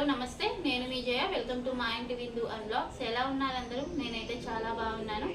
Hello నమస్తే. నేను మీ జయ. Welcome to మా ఇంటి విందు అండ్ బ్లాగ్స్. ఎలా ఉన్నారు అందరూ? నేనైతే చాలా బాగున్నాను.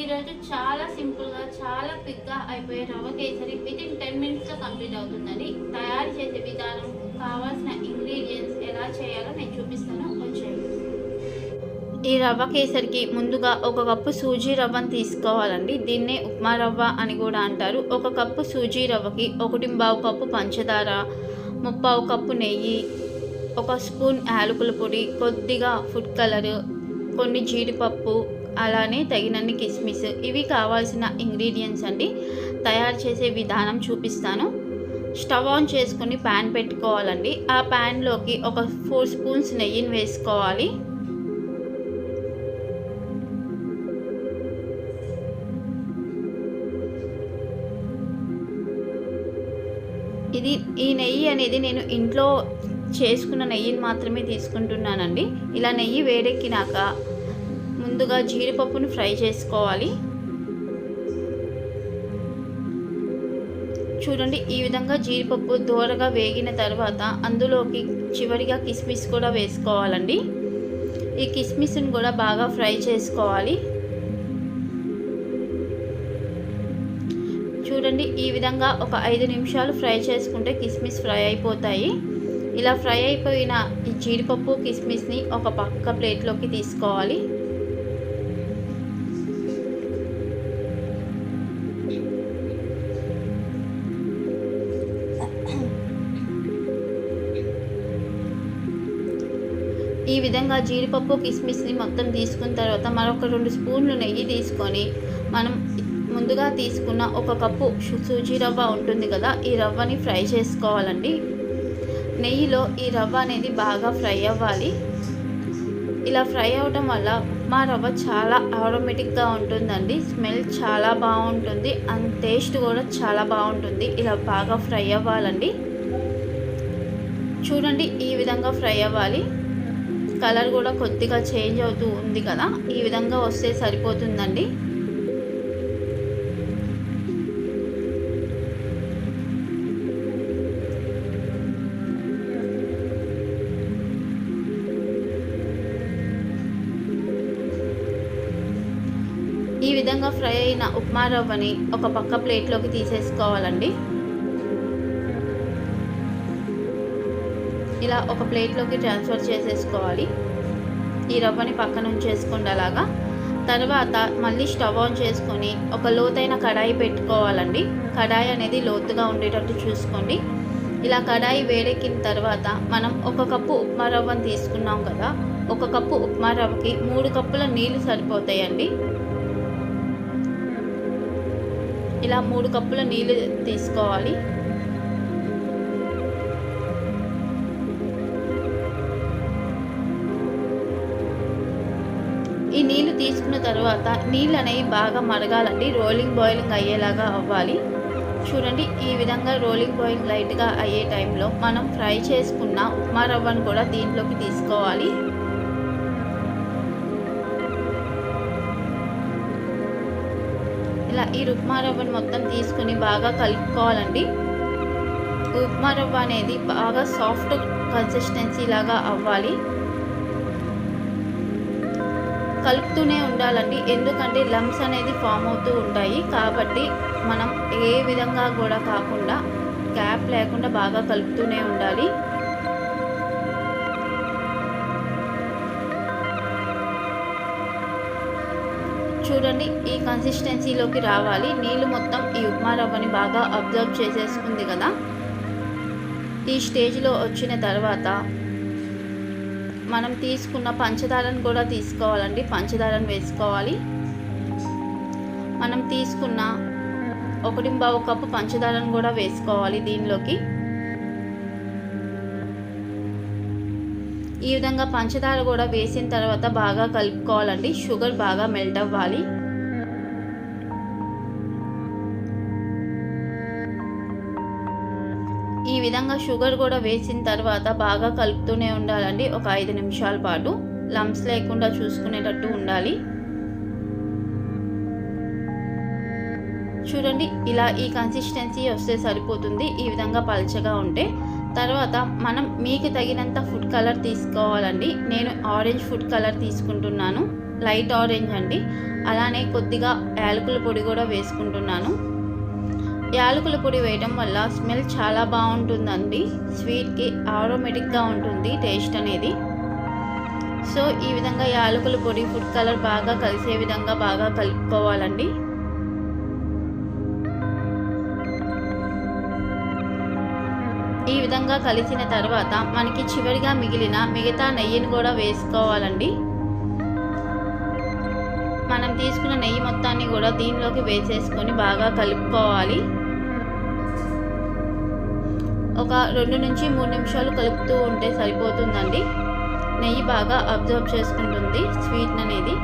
ఈరోజు చాలా సింపుల్గా చాలా క్విక్గా అయిపోయే rava kesari with in ten మినిట్స్లో కంప్లీట్ అవుతుందండి. తయారు చేసే విధానం కావాల్సిన ఇంగ్రీడియంట్స్ ఎలా చేయాలో నేను చూపిస్తాను. వచ్చేయండి. ఈ రవ్వ కేసరికి ముందుగా ఒక కప్పు సూజీ రవ్వను తీసుకోవాలండి. దీన్నే ఉప్మా రవ్వ అని కూడా అంటారు. ఒక కప్పు సూజీ రవ్వకి ఒకటి బావు కప్పు పంచదార ముప్పావు కప్పు నెయ్యి ఒక స్పూన్ యాలకుల పొడి కొద్దిగా ఫుడ్ కలర్ కొన్ని జీడిపప్పు అలానే తగినన్ని కిస్మిస్. ఇవి కావాల్సిన ఇంగ్రీడియంట్స్ అండి. తయారు చేసే విధానం చూపిస్తాను. స్టవ్ ఆన్ చేసుకొని ప్యాన్ పెట్టుకోవాలండి. ఆ ప్యాన్లోకి ఒక ఫోర్ స్పూన్స్ నెయ్యిని వేసుకోవాలి. ఇది ఈ నెయ్యి అనేది నేను ఇంట్లో చేసుకున్న నెయ్యిని మాత్రమే తీసుకుంటున్నానండి. ఇలా నెయ్యి వేడెక్కినాక ముందుగా జీడిపప్పును ఫ్రై చేసుకోవాలి. చూడండి ఈ విధంగా జీడిపప్పు దూరగా వేగిన తర్వాత అందులోకి చివరిగా కిస్మిస్ కూడా వేసుకోవాలండి. ఈ కిస్మిస్ని కూడా బాగా ఫ్రై చేసుకోవాలి. చూడండి ఈ విధంగా ఒక ఐదు నిమిషాలు ఫ్రై చేసుకుంటే కిస్మిస్ ఫ్రై అయిపోతాయి. ఇలా ఫ్రై అయిపోయిన ఈ జీడిపప్పు కిస్మిస్ని ఒక పక్క ప్లేట్లోకి తీసుకోవాలి. ఈ విధంగా జీడిపప్పు కిస్మిస్ని మొత్తం తీసుకున్న తర్వాత మరొక రెండు స్పూన్లు నెయ్యి తీసుకొని మనం ముందుగా తీసుకున్న ఒక కప్పు సూజీ రవ్వ ఉంటుంది కదా ఈ రవ్వని ఫ్రై చేసుకోవాలండి. నెయ్యిలో ఈ రవ్వ అనేది బాగా ఫ్రై అవ్వాలి. ఇలా ఫ్రై అవ్వటం వల్ల ఉప్మా రవ్వ చాలా ఆటోమేటిక్గా ఉంటుందండి. స్మెల్ చాలా బాగుంటుంది. అండ్ టేస్ట్ కూడా చాలా బాగుంటుంది. ఇలా బాగా ఫ్రై అవ్వాలండి. చూడండి ఈ విధంగా ఫ్రై అవ్వాలి. కలర్ కూడా కొద్దిగా చేంజ్ అవుతూ ఉంది కదా. ఈ విధంగా వస్తే సరిపోతుందండి. విధంగా ఫ్రై అయిన ఉప్మా రవ్వని ఒక పక్క ప్లేట్లోకి తీసేసుకోవాలండి. ఇలా ఒక ప్లేట్లోకి ట్రాన్స్ఫర్ చేసేసుకోవాలి. ఈ రవ్వని పక్కన ఉంచేసుకోండి అలాగా. తర్వాత మళ్ళీ స్టవ్ ఆన్ చేసుకొని ఒక లోతైన కడాయి పెట్టుకోవాలండి. కడాయి అనేది లోతుగా ఉండేటట్టు చూసుకోండి. ఇలా కడాయి వేడెక్కిన తర్వాత మనం ఒక కప్పు ఉప్మా రవ్వని తీసుకున్నాం కదా. ఒక కప్పు ఉప్మా రవ్వకి మూడు కప్పుల నీళ్ళు సరిపోతాయండి. ఇలా మూడు కప్పుల నీళ్ళు తీసుకోవాలి. ఈ నీళ్ళు తీసుకున్న తర్వాత నీళ్ళు అనేవి బాగా మరగాలండి. రోలింగ్ బాయిలింగ్ అయ్యేలాగా అవ్వాలి. చూడండి ఈ విధంగా రోలింగ్ బాయిలింగ్ లైట్గా అయ్యే టైంలో మనం ఫ్రై చేసుకున్న ఉప్మా రవ్వను కూడా దీంట్లోకి తీసుకోవాలి. ఇలా ఈ ఉప్మా రవ్వను మొత్తం తీసుకుని బాగా కలుపుకోవాలండి. ఉప్మా రవ్వ అనేది బాగా సాఫ్ట్ కన్సిస్టెన్సీ లాగా అవ్వాలి. కలుపుతూనే ఉండాలండి. ఎందుకంటే లమ్స్ అనేది ఫామ్ అవుతూ ఉంటాయి. కాబట్టి మనం ఏ విధంగా కూడా కాకుండా గ్యాప్ లేకుండా బాగా కలుపుతూనే ఉండాలి. చూడండి ఈ కన్సిస్టెన్సీలోకి రావాలి. నీళ్ళు మొత్తం ఈ ఉప్మా రవ్వని బాగా అబ్జర్వ్ చేసేసుకుంది కదా. ఈ స్టేజ్లో వచ్చిన తర్వాత మనం తీసుకున్న పంచదారను కూడా తీసుకోవాలండి. పంచదారను వేసుకోవాలి. మనం తీసుకున్న ఒకటి బావు కప్పు పంచదారను కూడా వేసుకోవాలి దీనిలోకి. ఈ విధంగా పంచదార కూడా వేసిన తర్వాత బాగా కలుపుకోవాలండి. షుగర్ బాగా మెల్ట్ అవ్వాలి. ఈ విధంగా షుగర్ కూడా వేసిన తర్వాత బాగా కలుపుతూనే ఉండాలండి. ఒక ఐదు నిమిషాల పాటు. లమ్స్ లేకుండా చూసుకునేటట్టు ఉండాలి. చూడండి ఇలా ఈ కన్సిస్టెన్సీ వస్తే సరిపోతుంది. ఈ విధంగా పలచగా ఉంటే తర్వాత మనం మీకు తగినంత ఫుడ్ కలర్ తీసుకోవాలండి. నేను ఆరెంజ్ ఫుడ్ కలర్ తీసుకుంటున్నాను. లైట్ ఆరెంజ్ అండి. అలానే కొద్దిగా యాలకుల పొడి కూడా వేసుకుంటున్నాను. యాలకుల పొడి వేయడం వల్ల స్మెల్ చాలా బాగుంటుందండి. స్వీట్కి ఆటోమేటిక్గా ఉంటుంది టేస్ట్ అనేది. సో ఈ విధంగా యాలకుల పొడి ఫుడ్ కలర్ బాగా కలిసే విధంగా బాగా కలుపుకోవాలండి. విధంగా కలిసిన తర్వాత మనకి చివరిగా మిగిలిన మిగతా నెయ్యిని కూడా వేసుకోవాలండి. మనం తీసుకున్న నెయ్యి మొత్తాన్ని కూడా దీనిలోకి వేసేసుకొని బాగా కలుపుకోవాలి. ఒక రెండు నుంచి మూడు నిమిషాలు కలుపుతూ ఉంటే సరిపోతుందండి. నెయ్యి బాగా అబ్జర్వ్ చేసుకుంటుంది స్వీట్ అనేది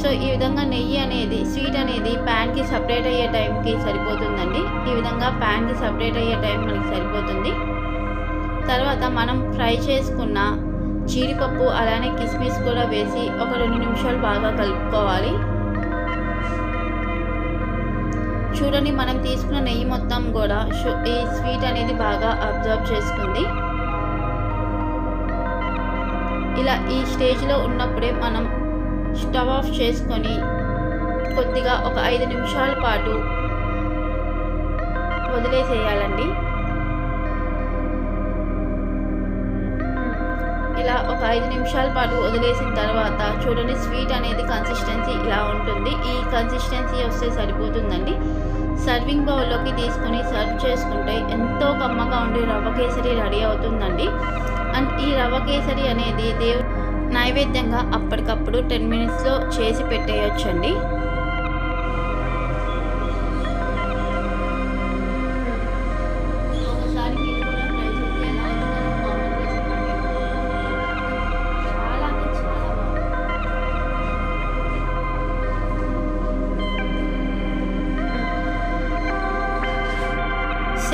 సో ఈ విధంగా నెయ్యి అనేది స్వీట్ అనేది ప్యాన్కి సపరేట్ అయ్యే టైంకి సరిపోతుందండి. ఈ విధంగా ప్యాన్కి సపరేట్ అయ్యే టైం మనకి సరిపోతుంది. తర్వాత మనం ఫ్రై చేసుకున్న జీడిపప్పు అలానే కిస్మిస్ కూడా వేసి ఒక రెండు నిమిషాలు బాగా కలుపుకోవాలి. చూడండి మనం తీసుకున్న నెయ్యి మొత్తం కూడా ఈ స్వీట్ అనేది బాగా అబ్జర్వ్ చేసుకుంది. ఇలా ఈ స్టేజ్లో ఉన్నప్పుడే మనం స్టవ్ ఆఫ్ చేసుకొని కొద్దిగా ఒక ఐదు నిమిషాల పాటు వదిలేసేయాలండి. ఇలా ఒక ఐదు నిమిషాల పాటు వదిలేసిన తర్వాత చూడండి స్వీట్ అనేది కన్సిస్టెన్సీ ఇలా ఉంటుంది. ఈ కన్సిస్టెన్సీ వస్తే సరిపోతుందండి. సర్వింగ్ బౌల్లోకి తీసుకొని సర్వ్ చేసుకుంటే ఎంతో కమ్మగా ఉండి రవ్వ కేసరి రెడీ అవుతుందండి. అండ్ ఈ రవ్వ కేసరి అనేది దేవు నైవేద్యంగా అప్పటికప్పుడు టెన్ మినిట్స్లో చేసి పెట్టేయొచ్చండి.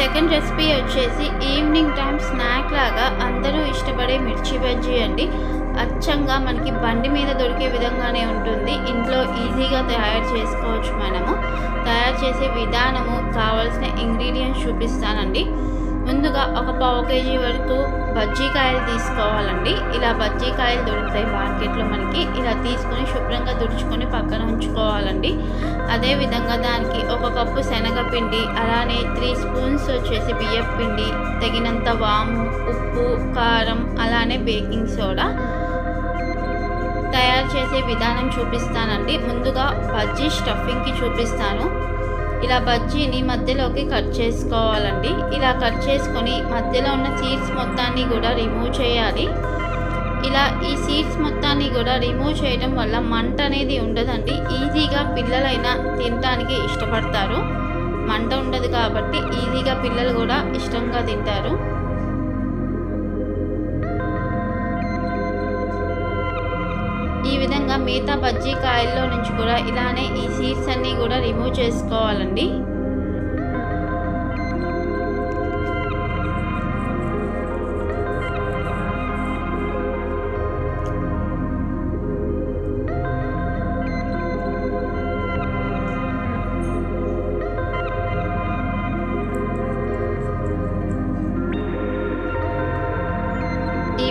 సెకండ్ రెసిపీ వచ్చేసి ఈవినింగ్ టైం స్నాక్ లాగా అందరూ ఇష్టపడే మిర్చి బజ్జీ అండి. అచ్చంగా మనకి బండి మీద దొరికే విధంగానే ఉంటుంది. ఇంట్లో ఈజీగా తయారు చేసుకోవచ్చు మనము. తయారు చేసే విధానము కావాల్సిన ఇంగ్రీడియంట్స్ చూపిస్తానండి. ముందుగా ఒక పావు కేజీ వరకు బజ్జీకాయలు తీసుకోవాలండి. ఇలా బజ్జీకాయలు దొరుకుతాయి మార్కెట్లో మనకి. ఇలా తీసుకొని శుభ్రంగా తుడుచుకొని పక్కన ఉంచుకోవాలండి. అదేవిధంగా దానికి ఒక కప్పు శనగపిండి అలానే త్రీ స్పూన్స్ వచ్చేసి బియ్యపిండి తగినంత వాము ఉప్పు కారం అలానే బేకింగ్ సోడా తయారు చేసే విధానం చూపిస్తానండి. ముందుగా బజ్జీ స్టఫింగ్కి చూపిస్తాను. ఇలా బజ్జీని మధ్యలోకి కట్ చేసుకోవాలండి. ఇలా కట్ చేసుకొని మధ్యలో ఉన్న సీడ్స్ మొత్తాన్ని కూడా రిమూవ్ చేయాలి. ఇలా ఈ సీడ్స్ మొత్తాన్ని కూడా రిమూవ్ చేయడం వల్ల మంట అనేది ఉండదండి. ఈజీగా పిల్లలైనా తినడానికి ఇష్టపడతారు. మంట ఉండదు కాబట్టి ఈజీగా పిల్లలు కూడా ఇష్టంగా తింటారు. విధంగా మిగతా బజ్జీ కాయల్లో నుంచి కూడా ఇలానే ఈ సీడ్స్ అన్నీ కూడా రిమూవ్ చేసుకోవాలండి.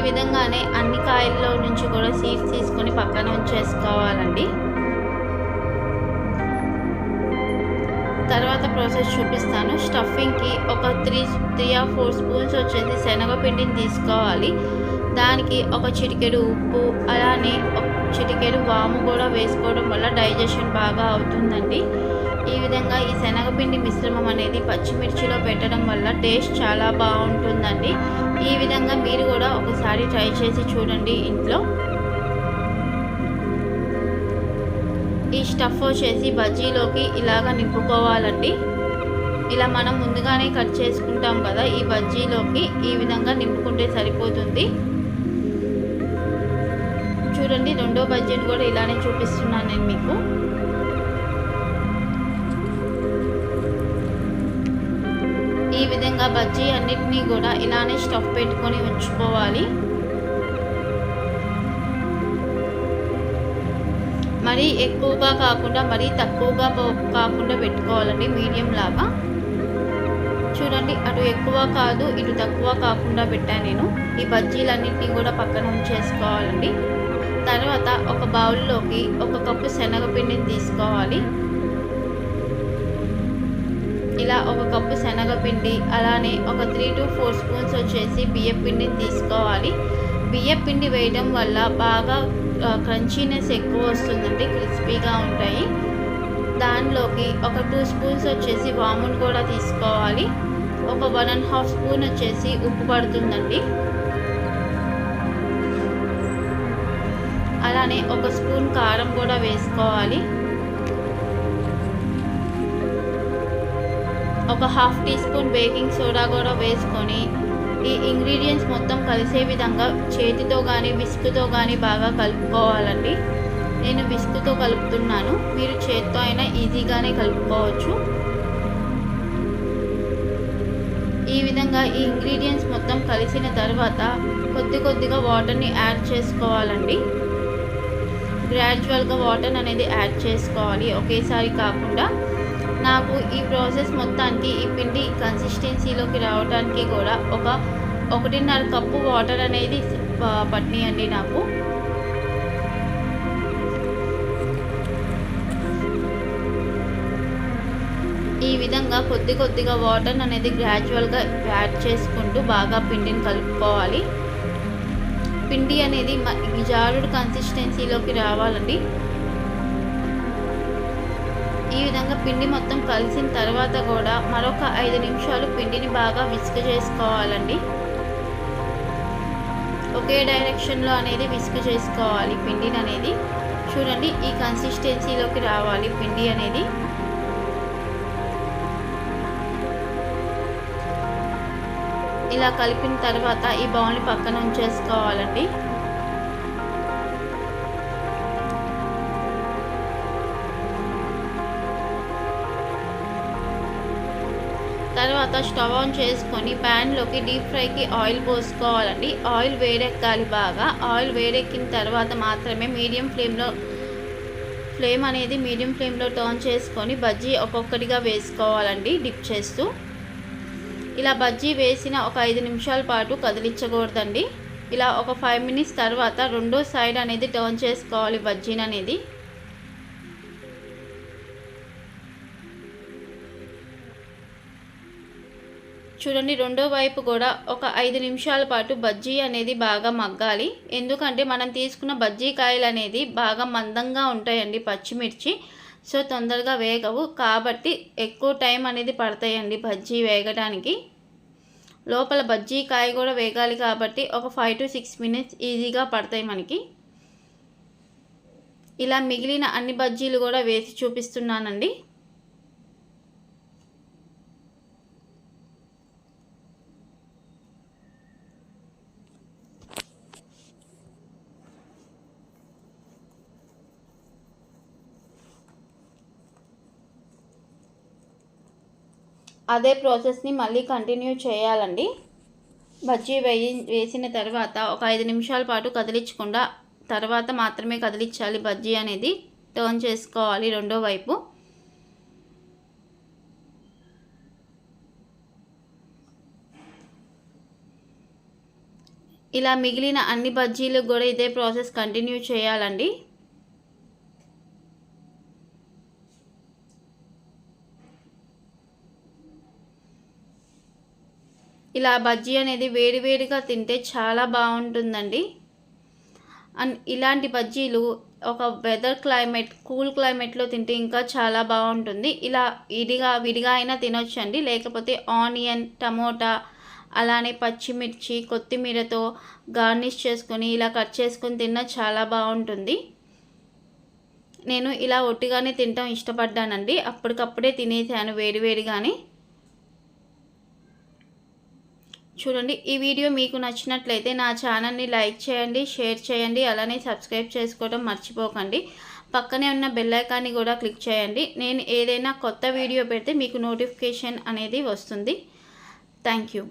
విధంగానే అన్ని కాయల్లో నుంచి కూడా సీడ్స్ తీసుకొని పక్కన ఉంచేసుకోవాలండి. తర్వాత ప్రాసెస్ చూపిస్తాను. స్టఫింగ్కి ఒక three three or four spoons వచ్చేసి శనగపిండిని తీసుకోవాలి. దానికి ఒక చిటికెడు ఉప్పు అలానే ఒక చిటికెడు వాము కూడా వేసుకోవడం వల్ల డైజెషన్ బాగా అవుతుందండి. ఈ విధంగా ఈ శనగపిండి మిశ్రమం అనేది పచ్చిమిర్చిలో పెట్టడం వల్ల టేస్ట్ చాలా బాగుంటుందండి. ఈ విధంగా మీరు కూడా ఒకసారి ట్రై చేసి చూడండి ఇంట్లో. ఈ స్టఫ్ వచ్చేసి బజ్జీలోకి ఇలాగ నింపుకోవాలండి. ఇలా మనం ముందుగానే కట్ చేసుకుంటాం కదా ఈ బజ్జీలోకి ఈ విధంగా నింపుకుంటే సరిపోతుంది. చూడండి రెండో బజ్జీని కూడా ఇలానే చూపిస్తున్నాను నేను మీకు. విధంగా బజ్జీ అన్నిటినీ కూడా ఇలానే స్టఫ్ పెట్టుకొని ఉంచుకోవాలి. మరీ ఎక్కువగా కాకుండా మరీ తక్కువగా కాకుండా పెట్టుకోవాలండి మీడియం లాగా. చూడండి అటు ఎక్కువ కాదు ఇటు తక్కువ కాకుండా పెట్టాను నేను. ఈ బజ్జీలన్నింటినీ కూడా పక్కన ఉంచేసుకోవాలండి. తర్వాత ఒక బౌల్లోకి ఒక కప్పు శనగపిండిని తీసుకోవాలి. ఇలా ఒక కప్పు శనగపిండి అలానే ఒక త్రీ టు ఫోర్ స్పూన్స్ వచ్చేసి బియ్యం పిండిని తీసుకోవాలి. బియ్యం పిండి వేయడం వల్ల బాగా క్రంచీనెస్ ఎక్కువ వస్తుందండి క్రిస్పీగా ఉంటాయి. దానిలోకి ఒక టూ స్పూన్స్ వచ్చేసి వామున్ కూడా తీసుకోవాలి. ఒక వన్ అండ్ హాఫ్ స్పూన్ వచ్చేసి ఉప్పు పడుతుందండి. అలానే ఒక స్పూన్ కారం కూడా వేసుకోవాలి. ఒక half teaspoon baking soda కూడా వేసుకొని ఈ ఇంగ్రీడియంట్స్ మొత్తం కలిసే విధంగా చేతితో కానీ విసుకుతో కానీ బాగా కలుపుకోవాలండి. నేను విసుకుతో కలుపుతున్నాను. మీరు చేత్తో అయినా ఈజీగానే కలుపుకోవచ్చు. ఈ విధంగా ఈ ఇంగ్రీడియంట్స్ మొత్తం కలిసిన తర్వాత కొద్ది కొద్దిగా వాటర్ని యాడ్ చేసుకోవాలండి. గ్రాడ్యువల్గా వాటర్ అనేది యాడ్ చేసుకోవాలి. ఒకేసారి కాకుండా నాకు ఈ ప్రాసెస్ మొత్తానికి ఈ పిండి కన్సిస్టెన్సీలోకి రావడానికి కూడా ఒక ఒకటిన్నర కప్పు వాటర్ అనేది పట్టినాయండి నాకు. ఈ విధంగా కొద్ది కొద్దిగా వాటర్ అనేది గ్రాడ్యువల్గా యాడ్ చేసుకుంటూ బాగా పిండిని కలుపుకోవాలి. పిండి అనేది జారుడు కన్సిస్టెన్సీలోకి రావాలండి. ఈ విధంగా పిండి మొత్తం కలిసిన తర్వాత కూడా మరొక ఐదు నిమిషాలు పిండిని బాగా విసుగు చేసుకోవాలండి. ఒకే డైరెక్షన్లో అనేది విసుగు చేసుకోవాలి పిండిని అనేది. చూడండి ఈ కన్సిస్టెన్సీలోకి రావాలి పిండి అనేది. ఇలా కలిపిన తర్వాత ఈ బౌల్ని పక్కన ఉంచేసుకోవాలండి. స్టవ్ ఆన్ చేసుకొని ప్యాన్లోకి డీప్ ఫ్రైకి ఆయిల్ పోసుకోవాలండి. ఆయిల్ వేడెక్కాలి బాగా. ఆయిల్ వేడెక్కిన తర్వాత మాత్రమే మీడియం ఫ్లేమ్లో ఫ్లేమ్ అనేది మీడియం ఫ్లేమ్లో టర్న్ చేసుకొని బజ్జీ ఒక్కొక్కటిగా వేసుకోవాలండి డిప్ చేస్తూ. ఇలా బజ్జీ వేసిన ఒక ఐదు నిమిషాల పాటు కదిలించకూడదండి. ఇలా ఒక ఫైవ్ మినిట్స్ తర్వాత రెండో సైడ్ అనేది టర్న్ చేసుకోవాలి బజ్జీని అనేది చూడండి రెండో వైపు కూడా ఒక ఐదు నిమిషాల పాటు బజ్జీ అనేది బాగా మగ్గాలి. ఎందుకంటే మనం తీసుకున్న బజ్జీ కాయలు అనేది బాగా మందంగా ఉంటాయండి పచ్చిమిర్చి. సో తొందరగా వేగవు. కాబట్టి ఎక్కువ టైం అనేది పడతాయండి బజ్జీ వేగడానికి. లోపల బజ్జీ కాయ కూడా వేగాలి కాబట్టి ఒక ఫైవ్ టు సిక్స్ మినిట్స్ ఈజీగా పడతాయి మనకి. ఇలా మిగిలిన అన్ని బజ్జీలు కూడా వేసి చూపిస్తున్నానండి. అదే ప్రాసెస్ని మళ్ళీ కంటిన్యూ చేయాలండి. బజ్జీ వేయి వేసిన తర్వాత ఒక ఐదు నిమిషాల పాటు కదిలించకుండా తర్వాత మాత్రమే కదిలించాలి బజ్జీ అనేది. టర్న్ చేసుకోవాలి రెండో వైపు. ఇలా మిగిలిన అన్ని బజ్జీలకు కూడా ఇదే ప్రాసెస్ కంటిన్యూ చేయాలండి. ఇలా బజ్జీ అనేది వేడివేడిగా తింటే చాలా బాగుంటుందండి. అండ్ ఇలాంటి బజ్జీలు ఒక వెదర్ క్లైమేట్ కూల్ క్లైమేట్లో తింటే ఇంకా చాలా బాగుంటుంది. ఇలా విడిగా విడిగా అయినా తినొచ్చండి. లేకపోతే ఆనియన్ టమోటా అలానే పచ్చిమిర్చి కొత్తిమీరతో గార్నిష్ చేసుకొని ఇలా కట్ చేసుకొని తిన్నా చాలా బాగుంటుంది. నేను ఇలా ఒట్టిగానే తినటం ఇష్టపడ్డానండి. అప్పటికప్పుడే తినేసాను వేడివేడిగానే చూడండి ఈ వీడియో మీకు నచ్చినట్లయితే నా ఛానల్ని లైక్ చేయండి షేర్ చేయండి అలానే సబ్స్క్రైబ్ చేసుకోవడం మర్చిపోకండి. పక్కనే ఉన్న బెల్లైకాన్ని కూడా క్లిక్ చేయండి. నేను ఏదైనా కొత్త వీడియో పెడితే మీకు నోటిఫికేషన్ అనేది వస్తుంది. Thank you.